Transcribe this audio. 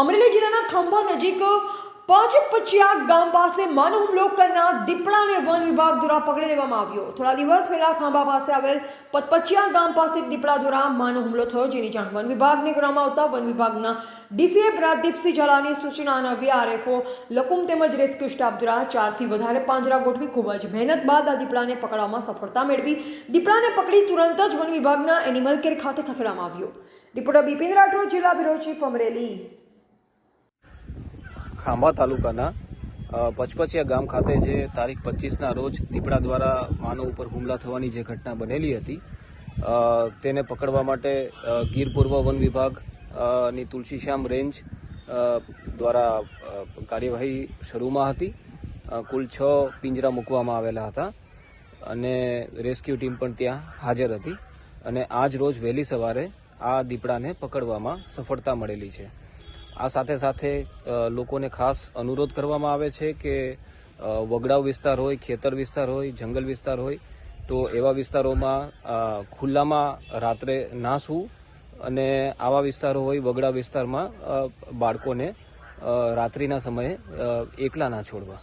અમરેલી જિલ્લાના ખાંભા નજીક પાંચપચિયા ગામ પાસે માનવ હુમલો કરનાર દીપડાને વન વિભાગ દ્વારા પકડી લેવામાં આવ્યો. થોડા દિવસ પહેલા ખાંભા પાસે આવેલ પતપચિયા ગામ પાસે દીપડા દ્વારા માનવ હુમલો થયો, જેની જાણ વન વિભાગને કરવામાં આવતા વન વિભાગના ડીસીએ પ્રાદીપસિંહ ઝાલાની સૂચના અન્વયે આરએફઓ લકુમ તેમજ રેસ્ક્યુ સ્ટાફ દ્વારા ચારથી વધારે પાંજરા ગોઠવી ખૂબ જ મહેનત બાદ આ દીપડાને પકડવામાં સફળતા મેળવી. દીપડાને પકડી તુરંત જ વન વિભાગના એનિમલ કેર ખાતે ખસેડવામાં આવ્યો. રિપોર્ટર બિપિન રાઠોડ, જિલ્લા બ્યુરો ચીફ અમરેલી. ખાંભા તાલુકાના પચપચિયા ગામ ખાતે જે તારીખ પચીસના રોજ દીપડા દ્વારા માનવ ઉપર હુમલા થવાની જે ઘટના બનેલી હતી તેને પકડવા માટે ગીર પૂર્વ વન વિભાગની તુલસીશ્યામ રેન્જ દ્વારા કાર્યવાહી શરૂમાં હતી. કુલ છ પિંજરા મૂકવામાં આવેલા હતા અને રેસ્ક્યુ ટીમ પણ ત્યાં હાજર હતી અને આજ રોજ વહેલી સવારે આ દીપડાને પકડવામાં સફળતા મળેલી છે. આ સાથે સાથે લોકોને ખાસ અનુરોધ કરવામાં આવે છે કે વગડાવ વિસ્તાર હોય, ખેતર વિસ્તાર હોય, જંગલ વિસ્તાર હોય, તો એવા વિસ્તારોમાં ખુલ્લામાં રાત્રે ના સૂવું અને આવા વિસ્તારો હોય વગડા વિસ્તારમાં બાળકોને રાત્રિના સમયે એકલા ના છોડવા.